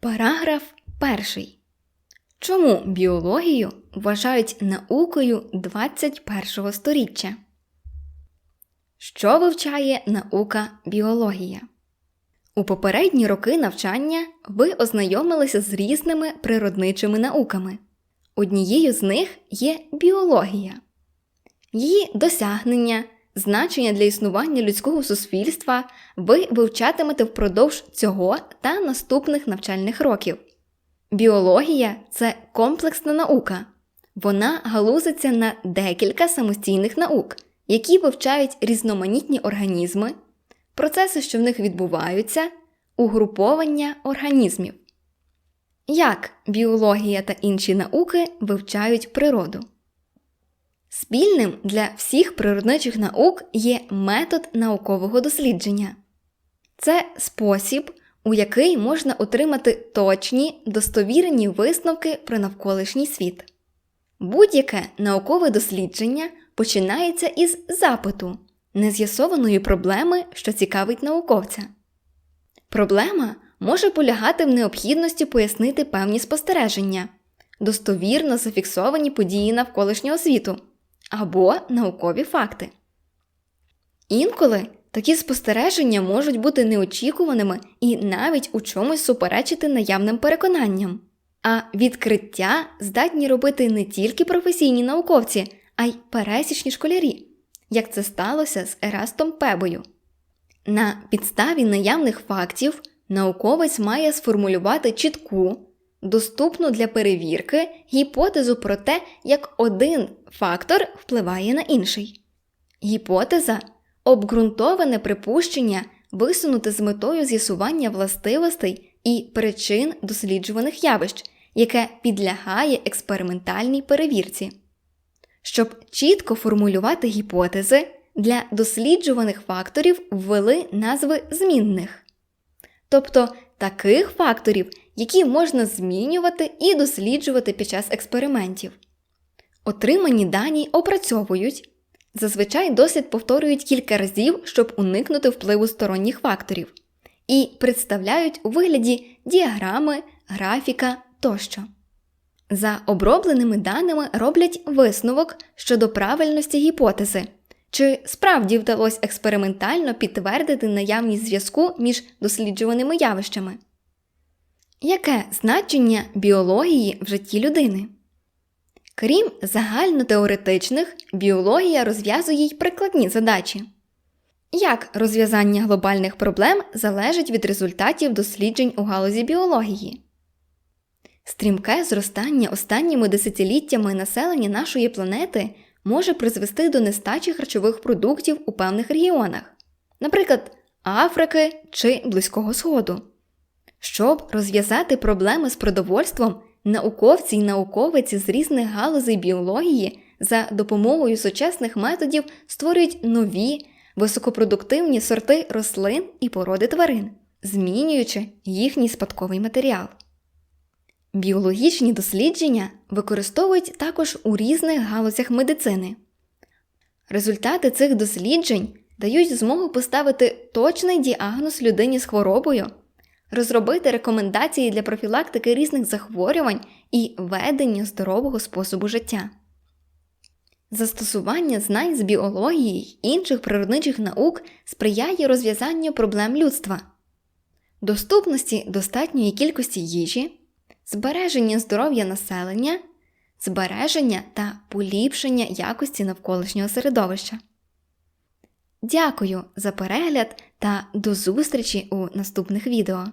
Параграф перший. Чому біологію вважають наукою 21 сторіччя? Що вивчає наука біологія? У попередні роки навчання ви ознайомилися з різними природничими науками. Однією з них є біологія. Її досягнення, значення для існування людського суспільства ви вивчатимете впродовж цього та наступних навчальних років. Біологія це комплексна наука. Вона галузиться на декілька самостійних наук, які вивчають різноманітні організми, процеси, що в них відбуваються, угруповання організмів. Як біологія та інші науки вивчають природу? Спільним для всіх природничих наук є метод наукового дослідження. Це спосіб, у який можна отримати точні, достовірені висновки про навколишній світ. Будь-яке наукове дослідження починається із запиту, нез'ясованої проблеми, що цікавить науковця. Проблема може полягати в необхідності пояснити певні спостереження, достовірно зафіксовані події навколишнього світу або наукові факти. Інколи такі спостереження можуть бути неочікуваними і навіть у чомусь суперечити наявним переконанням. А відкриття здатні робити не тільки професійні науковці, а й пересічні школярі, як це сталося з Ерастом Пебою. На підставі наявних фактів науковець має сформулювати чітку, доступну для перевірки гіпотезу про те, як один фактор впливає на інший. Гіпотеза обґрунтоване припущення висунути з метою з'ясування властивостей і причин досліджуваних явищ, яке підлягає експериментальній перевірці. Щоб чітко формулювати гіпотези, для досліджуваних факторів ввели назви змінних, тобто таких факторів, які можна змінювати і досліджувати під час експериментів. Отримані дані опрацьовують, зазвичай дослід повторюють кілька разів, щоб уникнути впливу сторонніх факторів, і представляють у вигляді діаграми, графіка тощо. За обробленими даними роблять висновок щодо правильності гіпотези, чи справді вдалося експериментально підтвердити наявність зв'язку між досліджуваними явищами. Яке значення біології в житті людини? Крім загальнотеоретичних, біологія розв'язує й прикладні задачі. Як розв'язання глобальних проблем залежить від результатів досліджень у галузі біології? Стрімке зростання останніми десятиліттями населення нашої планети може призвести до нестачі харчових продуктів у певних регіонах, наприклад, Африки чи Близького Сходу. Щоб розв'язати проблеми з продовольством, науковці й науковиці з різних галузей біології за допомогою сучасних методів створюють нові високопродуктивні сорти рослин і породи тварин, змінюючи їхній спадковий матеріал. Біологічні дослідження використовують також у різних галузях медицини. Результати цих досліджень дають змогу поставити точний діагноз людині з хворобою, розробити рекомендації для профілактики різних захворювань і ведення здорового способу життя. Застосування знань з біології й інших природничих наук сприяє розв'язанню проблем людства, доступності достатньої кількості їжі збереження здоров'я населення, збереження та поліпшення якості навколишнього середовища. Дякую за перегляд та до зустрічі у наступних відео.